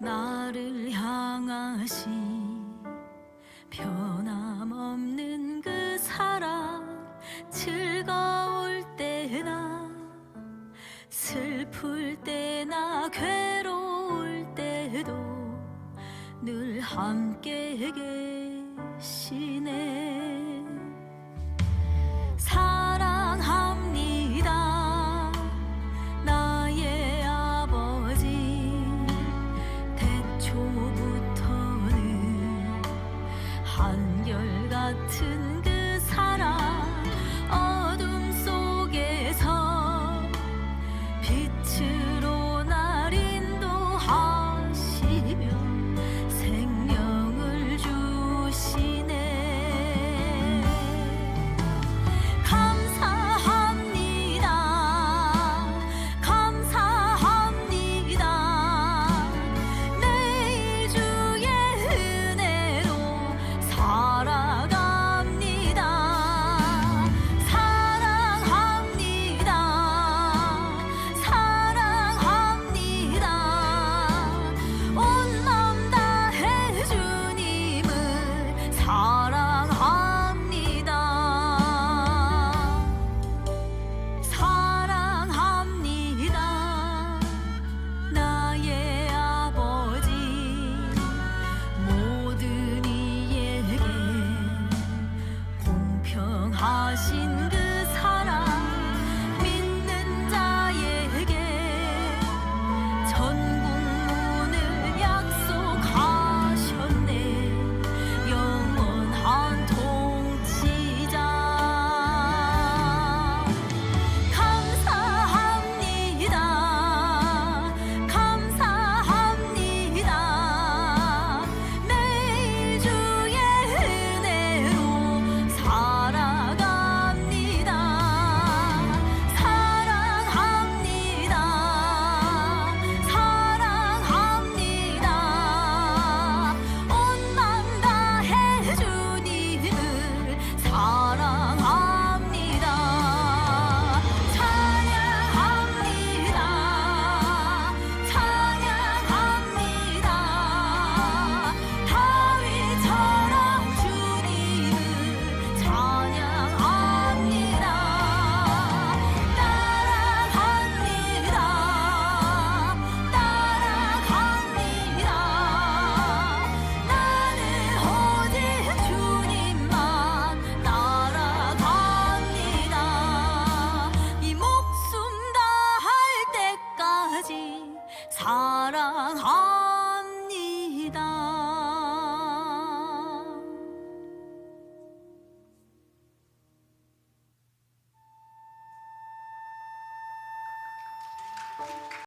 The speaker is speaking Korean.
나를 향하신 변함없는 그 사랑 즐거울 때나 슬플 때나 괴로울 때도 늘 함께 계시네. 같은 그 사랑 어둠 속에서 빛을 心